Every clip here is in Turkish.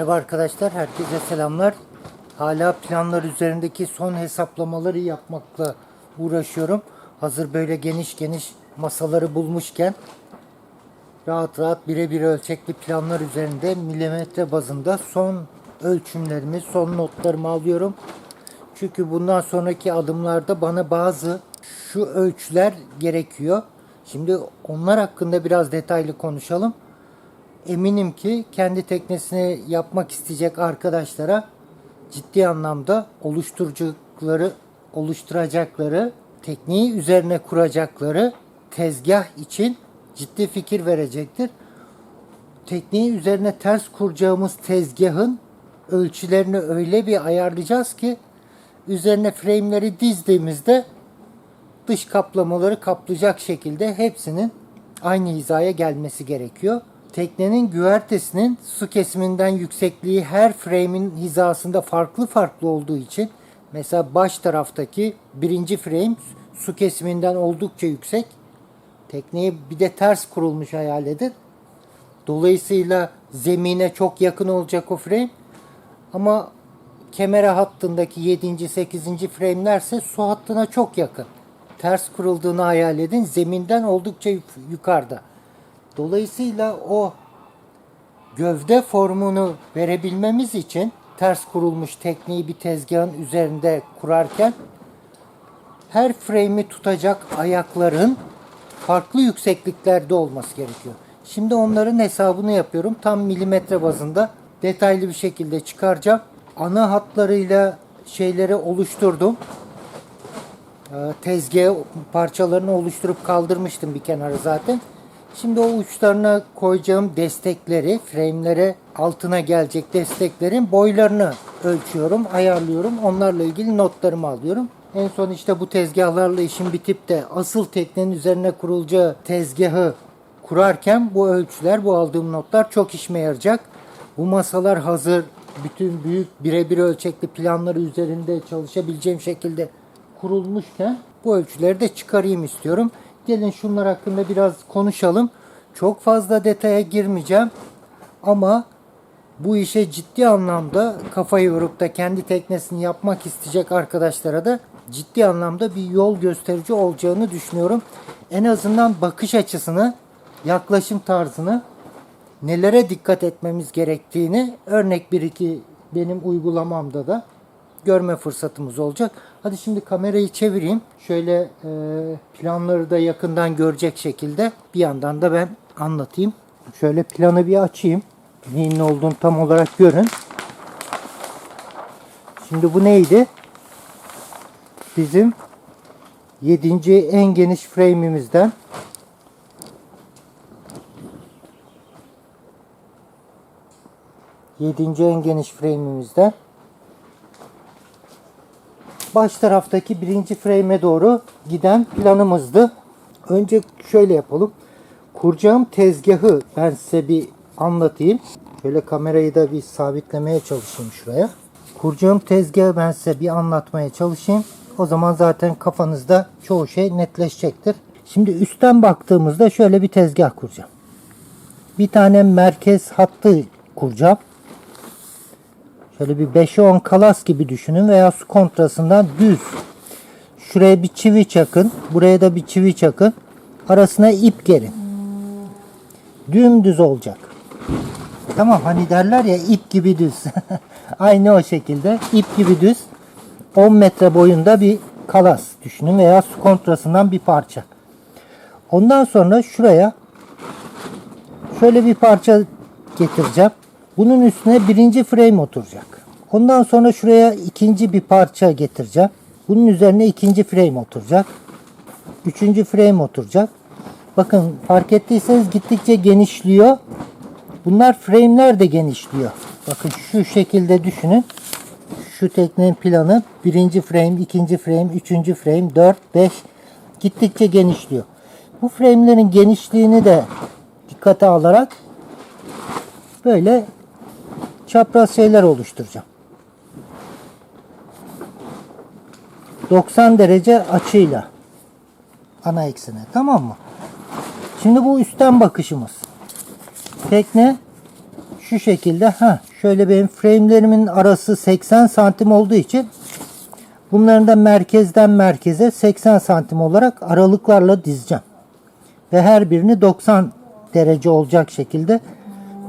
Merhaba arkadaşlar, herkese selamlar. Hala planlar üzerindeki son hesaplamaları yapmakla uğraşıyorum. Hazır böyle geniş geniş masaları bulmuşken rahat rahat birebir ölçekli planlar üzerinde milimetre bazında son ölçümlerimi, son notlarımı alıyorum. Çünkü bundan sonraki adımlarda bana bazı şu ölçüler gerekiyor. Şimdi onlar hakkında biraz detaylı konuşalım. Eminim ki kendi teknesini yapmak isteyecek arkadaşlara ciddi anlamda oluşturucukları, oluşturacakları, tekniği üzerine kuracakları tezgah için ciddi fikir verecektir. Tekniği üzerine ters kuracağımız tezgahın ölçülerini öyle bir ayarlayacağız ki üzerine frame'leri dizdiğimizde dış kaplamaları kaplayacak şekilde hepsinin aynı hizaya gelmesi gerekiyor. Teknenin güvertesinin su kesiminden yüksekliği her frame'in hizasında farklı farklı olduğu için mesela baş taraftaki birinci frame su kesiminden oldukça yüksek. Tekneyi bir de ters kurulmuş hayal edin. Dolayısıyla zemine çok yakın olacak o frame. Ama kemere hattındaki 7. 8. frame'lerse su hattına çok yakın. Ters kurulduğunu hayal edin. Zeminden oldukça yuk- yukarıda. Dolayısıyla o gövde formunu verebilmemiz için ters kurulmuş tekneyi bir tezgahın üzerinde kurarken her frame'i tutacak ayakların farklı yüksekliklerde olması gerekiyor. Şimdi onların hesabını yapıyorum. Tam milimetre bazında detaylı bir şekilde çıkaracağım. Ana hatlarıyla şeyleri oluşturdum. Ee, tezgah parçalarını oluşturup kaldırmıştım bir kenara zaten. Şimdi o uçlarına koyacağım destekleri, frame'lere altına gelecek desteklerin boylarını ölçüyorum, ayarlıyorum. Onlarla ilgili notlarımı alıyorum. En son işte bu tezgahlarla işim bitip de asıl teknenin üzerine kurulacağı tezgahı kurarken bu ölçüler, bu aldığım notlar çok işime yarayacak. Bu masalar hazır, bütün büyük birebir ölçekli planları üzerinde çalışabileceğim şekilde kurulmuşken bu ölçüleri de çıkarayım istiyorum. Gelin şunlar hakkında biraz konuşalım. Çok fazla detaya girmeyeceğim ama bu işe ciddi anlamda kafayı yorup da kendi teknesini yapmak isteyecek arkadaşlara da ciddi anlamda bir yol gösterici olacağını düşünüyorum. En azından bakış açısını, yaklaşım tarzını, nelere dikkat etmemiz gerektiğini örnek bir iki benim uygulamamda da görme fırsatımız olacak. Hadi şimdi kamerayı çevireyim. Şöyle e, planları da yakından görecek şekilde bir yandan da ben anlatayım. Şöyle planı bir açayım. Neyin ne olduğunu tam olarak görün. Şimdi bu neydi? Bizim 7. en geniş frame'imizden Yedinci en geniş frame'imizden baş taraftaki birinci frame'e doğru giden planımızdı. Önce şöyle yapalım. Kuracağım tezgahı ben size bir anlatayım. Şöyle kamerayı da bir sabitlemeye çalışayım şuraya. Kuracağım tezgahı ben size bir anlatmaya çalışayım. O zaman zaten kafanızda çoğu şey netleşecektir. Şimdi üstten baktığımızda şöyle bir tezgah kuracağım. Bir tane merkez hattı kuracağım. Şöyle bir 5'e 10 kalas gibi düşünün veya su kontrasından düz. Şuraya bir çivi çakın. Buraya da bir çivi çakın. Arasına ip gerin. Dümdüz olacak. Tamam hani derler ya ip gibi düz. Aynı o şekilde ip gibi düz. 10 metre boyunda bir kalas düşünün veya su kontrasından bir parça. Ondan sonra şuraya şöyle bir parça getireceğim. Bunun üstüne birinci frame oturacak. Ondan sonra şuraya ikinci bir parça getireceğim. Bunun üzerine ikinci frame oturacak. Üçüncü frame oturacak. Bakın fark ettiyseniz gittikçe genişliyor. Bunlar frame'ler de genişliyor. Bakın şu şekilde düşünün. Şu teknenin planı birinci frame, ikinci frame, üçüncü frame, dört, beş gittikçe genişliyor. Bu frame'lerin genişliğini de dikkate alarak böyle çapraz şeyler oluşturacağım. 90 derece açıyla ana eksene tamam mı? Şimdi bu üstten bakışımız. Tekne şu şekilde ha Şöyle benim framelerimin arası 80 santim olduğu için bunların da merkezden merkeze 80 santim olarak aralıklarla dizeceğim. Ve her birini 90 derece olacak şekilde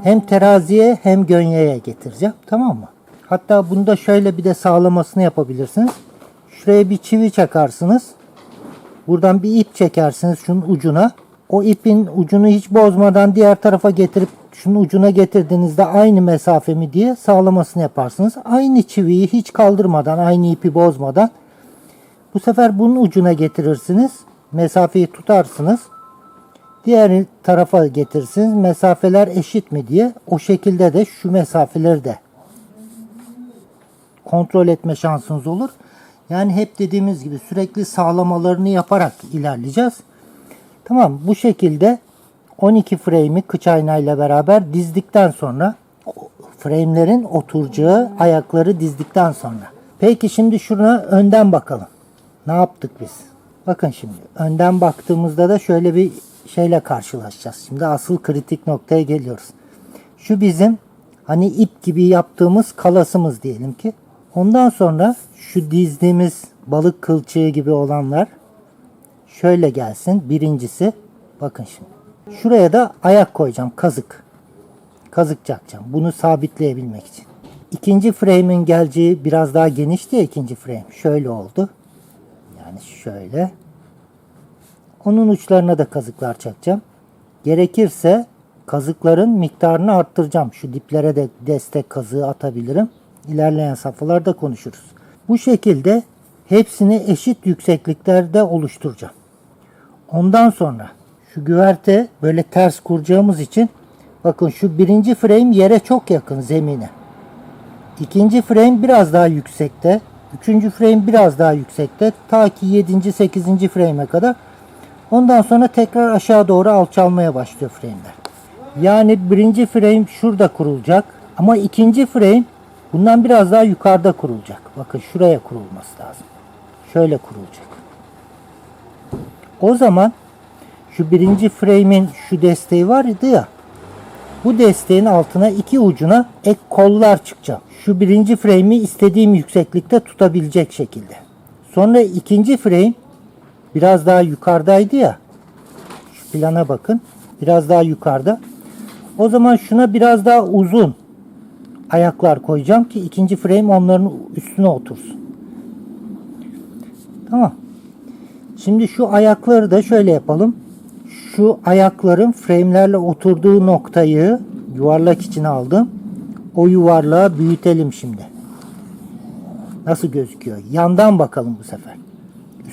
hem teraziye hem gönyeye getireceğim. Tamam mı? Hatta bunda şöyle bir de sağlamasını yapabilirsiniz. Şuraya bir çivi çakarsınız. Buradan bir ip çekersiniz şunun ucuna. O ipin ucunu hiç bozmadan diğer tarafa getirip şunun ucuna getirdiğinizde aynı mesafe mi diye sağlamasını yaparsınız. Aynı çiviyi hiç kaldırmadan, aynı ipi bozmadan bu sefer bunun ucuna getirirsiniz. Mesafeyi tutarsınız. Diğer tarafa getirirsiniz. Mesafeler eşit mi diye. O şekilde de şu mesafeleri de kontrol etme şansınız olur. Yani hep dediğimiz gibi sürekli sağlamalarını yaparak ilerleyeceğiz. Tamam bu şekilde 12 frame'i kıç aynayla beraber dizdikten sonra frame'lerin oturacağı ayakları dizdikten sonra. Peki şimdi şuna önden bakalım. Ne yaptık biz? Bakın şimdi önden baktığımızda da şöyle bir şeyle karşılaşacağız. Şimdi asıl kritik noktaya geliyoruz. Şu bizim hani ip gibi yaptığımız kalasımız diyelim ki. Ondan sonra şu dizdiğimiz balık kılçığı gibi olanlar şöyle gelsin. Birincisi bakın şimdi. Şuraya da ayak koyacağım. Kazık. Kazık çakacağım. Bunu sabitleyebilmek için. İkinci frame'in geleceği biraz daha genişti ya ikinci frame. Şöyle oldu. Yani şöyle. Onun uçlarına da kazıklar çakacağım. Gerekirse kazıkların miktarını arttıracağım. Şu diplere de destek kazığı atabilirim. İlerleyen safhalarda konuşuruz. Bu şekilde hepsini eşit yüksekliklerde oluşturacağım. Ondan sonra şu güverte böyle ters kuracağımız için bakın şu birinci frame yere çok yakın zemine. İkinci frame biraz daha yüksekte. Üçüncü frame biraz daha yüksekte. Ta ki yedinci, sekizinci frame'e kadar. Ondan sonra tekrar aşağı doğru alçalmaya başlıyor frame'ler. Yani birinci frame şurada kurulacak. Ama ikinci frame bundan biraz daha yukarıda kurulacak. Bakın şuraya kurulması lazım. Şöyle kurulacak. O zaman şu birinci frame'in şu desteği vardı ya. Bu desteğin altına iki ucuna ek kollar çıkacak. Şu birinci frame'i istediğim yükseklikte tutabilecek şekilde. Sonra ikinci frame biraz daha yukarıdaydı ya. Şu plana bakın. Biraz daha yukarıda. O zaman şuna biraz daha uzun ayaklar koyacağım ki ikinci frame onların üstüne otursun. Tamam. Şimdi şu ayakları da şöyle yapalım. Şu ayakların frame'lerle oturduğu noktayı yuvarlak için aldım. O yuvarlağı büyütelim şimdi. Nasıl gözüküyor? Yandan bakalım bu sefer.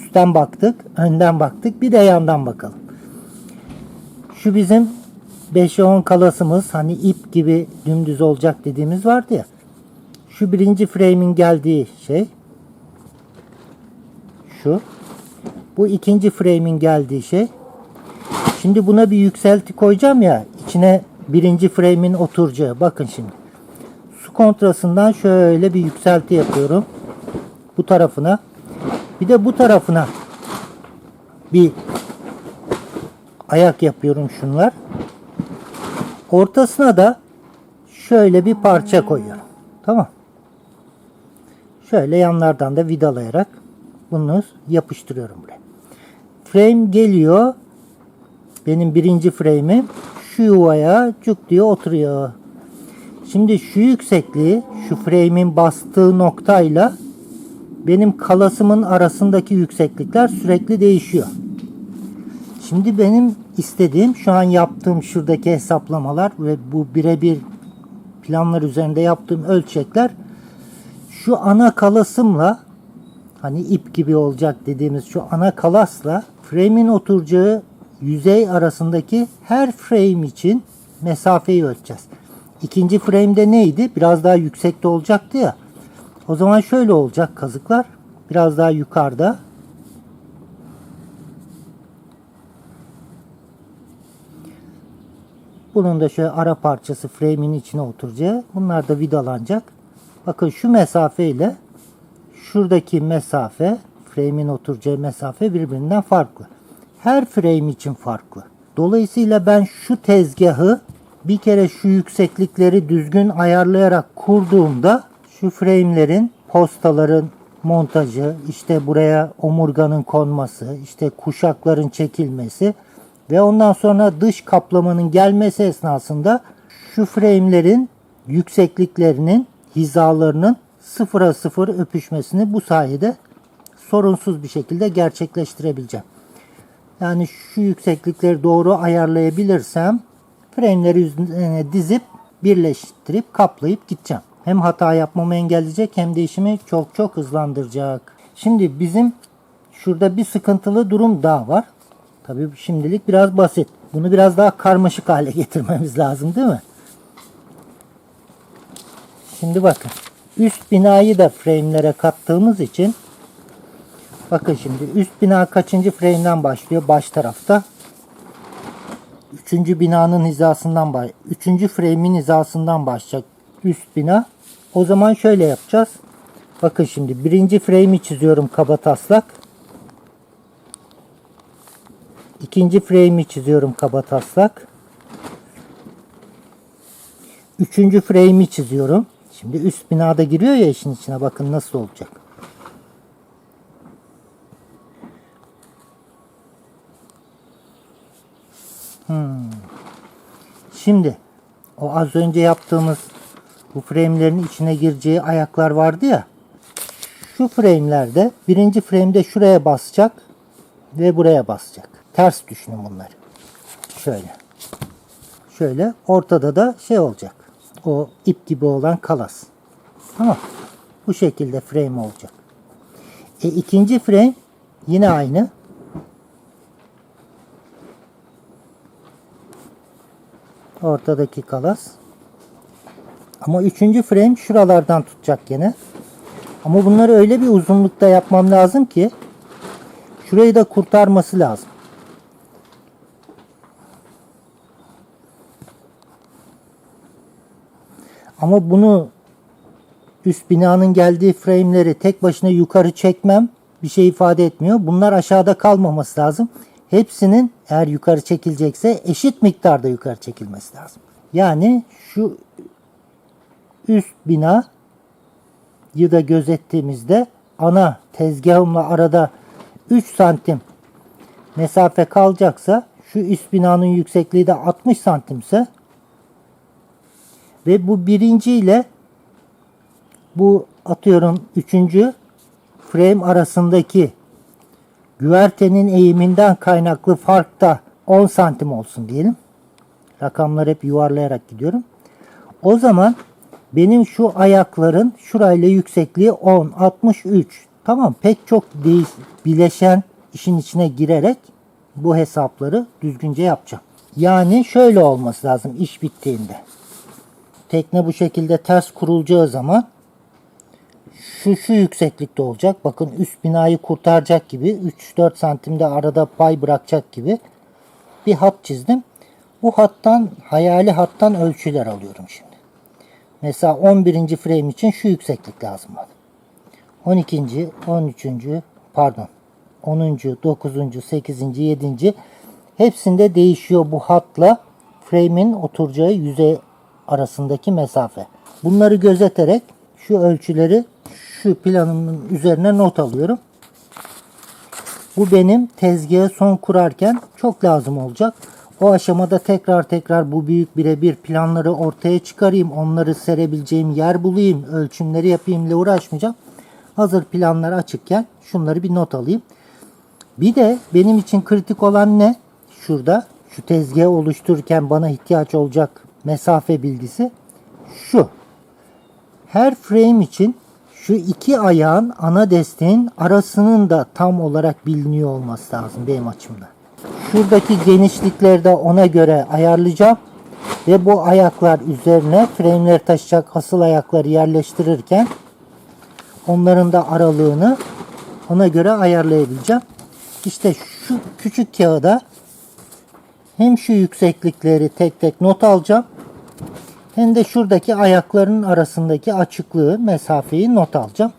Üstten baktık, önden baktık, bir de yandan bakalım. Şu bizim 5'e 10 kalasımız hani ip gibi dümdüz olacak dediğimiz vardı ya. Şu birinci frame'in geldiği şey. Şu. Bu ikinci frame'in geldiği şey. Şimdi buna bir yükselti koyacağım ya. içine birinci frame'in oturacağı. Bakın şimdi. Su kontrasından şöyle bir yükselti yapıyorum. Bu tarafına. Bir de bu tarafına bir ayak yapıyorum şunlar. Ortasına da şöyle bir parça koyuyorum. Tamam. Şöyle yanlardan da vidalayarak bunu yapıştırıyorum buraya. Frame geliyor. Benim birinci frame'im şu yuvaya cuk diye oturuyor. Şimdi şu yüksekliği şu frame'in bastığı noktayla benim kalasımın arasındaki yükseklikler sürekli değişiyor. Şimdi benim istediğim şu an yaptığım şuradaki hesaplamalar ve bu birebir planlar üzerinde yaptığım ölçekler şu ana kalasımla hani ip gibi olacak dediğimiz şu ana kalasla frame'in oturacağı yüzey arasındaki her frame için mesafeyi ölçeceğiz. İkinci frame'de neydi? Biraz daha yüksekte olacaktı ya. O zaman şöyle olacak kazıklar. Biraz daha yukarıda. Bunun da şöyle ara parçası frame'in içine oturacağı. Bunlar da vidalanacak. Bakın şu mesafe ile şuradaki mesafe frame'in oturacağı mesafe birbirinden farklı. Her frame için farklı. Dolayısıyla ben şu tezgahı bir kere şu yükseklikleri düzgün ayarlayarak kurduğumda şu frame'lerin postaların montajı, işte buraya omurganın konması, işte kuşakların çekilmesi ve ondan sonra dış kaplamanın gelmesi esnasında şu frame'lerin yüksekliklerinin hizalarının sıfıra sıfır öpüşmesini bu sayede sorunsuz bir şekilde gerçekleştirebileceğim. Yani şu yükseklikleri doğru ayarlayabilirsem frame'leri dizip birleştirip kaplayıp gideceğim. Hem hata yapmamı engelleyecek hem de işimi çok çok hızlandıracak. Şimdi bizim şurada bir sıkıntılı durum daha var. Tabii şimdilik biraz basit. Bunu biraz daha karmaşık hale getirmemiz lazım değil mi? Şimdi bakın. Üst binayı da frame'lere kattığımız için bakın şimdi üst bina kaçıncı frame'den başlıyor? Baş tarafta. Üçüncü binanın hizasından baş, üçüncü frame'in hizasından başlayacak üst bina. O zaman şöyle yapacağız. Bakın şimdi birinci frame'i çiziyorum kaba taslak. İkinci frame'i çiziyorum kaba taslak. Üçüncü frame'i çiziyorum. Şimdi üst binada giriyor ya işin içine bakın nasıl olacak. Hmm. Şimdi o az önce yaptığımız bu frame'lerin içine gireceği ayaklar vardı ya. Şu frame'lerde birinci frame'de şuraya basacak ve buraya basacak. Ters düşünün bunları. Şöyle. Şöyle ortada da şey olacak. O ip gibi olan kalas. Tamam. Bu şekilde frame olacak. E, ikinci frame yine aynı. Ortadaki kalas. Ama üçüncü frame şuralardan tutacak gene. Ama bunları öyle bir uzunlukta yapmam lazım ki şurayı da kurtarması lazım. Ama bunu üst binanın geldiği frame'leri tek başına yukarı çekmem bir şey ifade etmiyor. Bunlar aşağıda kalmaması lazım. Hepsinin eğer yukarı çekilecekse eşit miktarda yukarı çekilmesi lazım. Yani şu üst bina da gözettiğimizde ana tezgahımla arada 3 santim mesafe kalacaksa şu üst binanın yüksekliği de 60 santimse ve bu birinci ile bu atıyorum üçüncü frame arasındaki güvertenin eğiminden kaynaklı fark da 10 santim olsun diyelim. Rakamları hep yuvarlayarak gidiyorum. O zaman benim şu ayakların şurayla yüksekliği 10, 63. Tamam pek çok değiş, bileşen işin içine girerek bu hesapları düzgünce yapacağım. Yani şöyle olması lazım iş bittiğinde. Tekne bu şekilde ters kurulacağı zaman şu şu yükseklikte olacak. Bakın üst binayı kurtaracak gibi 3-4 santimde arada pay bırakacak gibi bir hat çizdim. Bu hattan hayali hattan ölçüler alıyorum şimdi. Mesela 11. frame için şu yükseklik lazım bana. 12. 13. pardon 10. 9. 8. 7. hepsinde değişiyor bu hatla frame'in oturacağı yüzey arasındaki mesafe. Bunları gözeterek şu ölçüleri şu planımın üzerine not alıyorum. Bu benim tezgahı son kurarken çok lazım olacak. O aşamada tekrar tekrar bu büyük birebir planları ortaya çıkarayım. Onları serebileceğim yer bulayım. Ölçümleri yapayım ile uğraşmayacağım. Hazır planlar açıkken şunları bir not alayım. Bir de benim için kritik olan ne? Şurada şu tezgahı oluştururken bana ihtiyaç olacak mesafe bilgisi şu. Her frame için şu iki ayağın ana desteğin arasının da tam olarak biliniyor olması lazım benim açımdan. Şuradaki genişlikleri de ona göre ayarlayacağım. Ve bu ayaklar üzerine frameleri taşıyacak asıl ayakları yerleştirirken onların da aralığını ona göre ayarlayabileceğim. İşte şu küçük kağıda hem şu yükseklikleri tek tek not alacağım hem de şuradaki ayakların arasındaki açıklığı, mesafeyi not alacağım.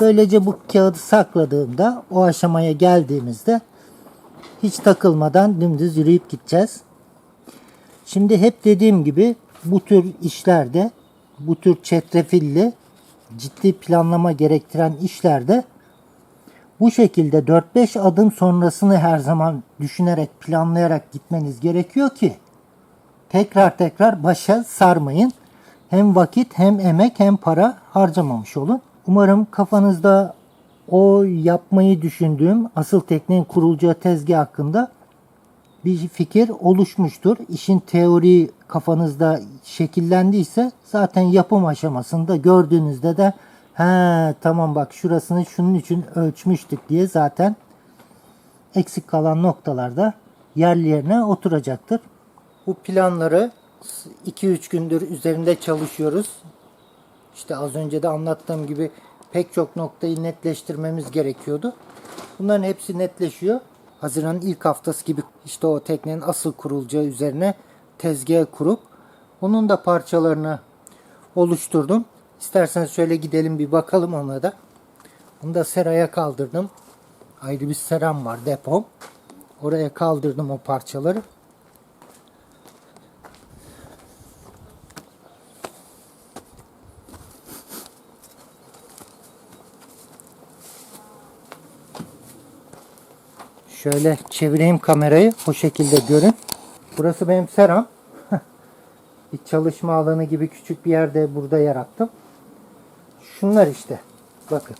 Böylece bu kağıdı sakladığımda o aşamaya geldiğimizde hiç takılmadan dümdüz yürüyüp gideceğiz. Şimdi hep dediğim gibi bu tür işlerde, bu tür çetrefilli ciddi planlama gerektiren işlerde bu şekilde 4-5 adım sonrasını her zaman düşünerek, planlayarak gitmeniz gerekiyor ki tekrar tekrar başa sarmayın. Hem vakit hem emek hem para harcamamış olun. Umarım kafanızda o yapmayı düşündüğüm asıl teknenin kurulacağı tezgah hakkında bir fikir oluşmuştur. İşin teori kafanızda şekillendiyse zaten yapım aşamasında gördüğünüzde de he tamam bak şurasını şunun için ölçmüştük diye zaten eksik kalan noktalarda yerli yerine oturacaktır. Bu planları 2-3 gündür üzerinde çalışıyoruz. İşte az önce de anlattığım gibi pek çok noktayı netleştirmemiz gerekiyordu. Bunların hepsi netleşiyor. Haziran'ın ilk haftası gibi işte o teknenin asıl kurulacağı üzerine tezgah kurup onun da parçalarını oluşturdum. İsterseniz şöyle gidelim bir bakalım ona da. Onu da seraya kaldırdım. Ayrı bir seram var depom. Oraya kaldırdım o parçaları. Şöyle çevireyim kamerayı. O şekilde görün. Burası benim seram. bir çalışma alanı gibi küçük bir yerde burada yarattım. Şunlar işte. Bakın.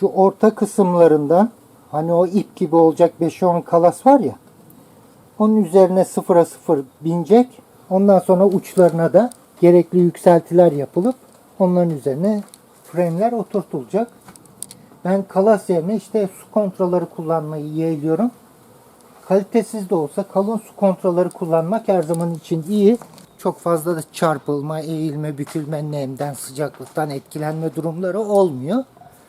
Şu orta kısımlarından hani o ip gibi olacak 5-10 kalas var ya. Onun üzerine sıfıra sıfır binecek. Ondan sonra uçlarına da gerekli yükseltiler yapılıp onların üzerine frame'ler oturtulacak. Ben kalas yerine işte su kontrolleri kullanmayı yeğliyorum. Kalitesiz de olsa kalın su kontrolleri kullanmak her zaman için iyi. Çok fazla da çarpılma, eğilme, bükülme, nemden, sıcaklıktan etkilenme durumları olmuyor.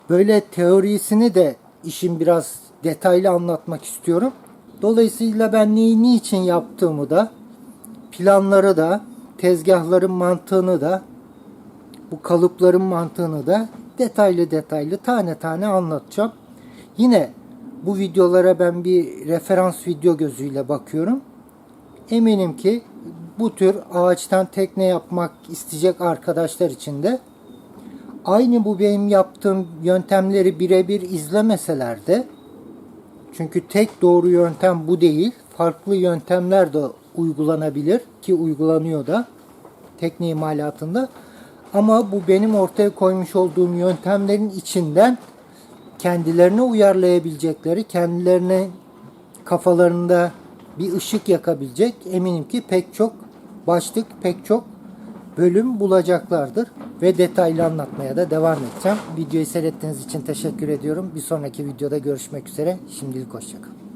Böyle teorisini de işin biraz detaylı anlatmak istiyorum. Dolayısıyla ben neyi niçin yaptığımı da, planları da, tezgahların mantığını da, bu kalıpların mantığını da detaylı detaylı tane tane anlatacağım. Yine bu videolara ben bir referans video gözüyle bakıyorum. Eminim ki bu tür ağaçtan tekne yapmak isteyecek arkadaşlar için de aynı bu benim yaptığım yöntemleri birebir izlemeseler de çünkü tek doğru yöntem bu değil. Farklı yöntemler de uygulanabilir ki uygulanıyor da tekne imalatında. Ama bu benim ortaya koymuş olduğum yöntemlerin içinden kendilerine uyarlayabilecekleri, kendilerine kafalarında bir ışık yakabilecek eminim ki pek çok başlık, pek çok bölüm bulacaklardır ve detaylı anlatmaya da devam edeceğim. Videoyu seyrettiğiniz için teşekkür ediyorum. Bir sonraki videoda görüşmek üzere. Şimdilik hoşçakalın.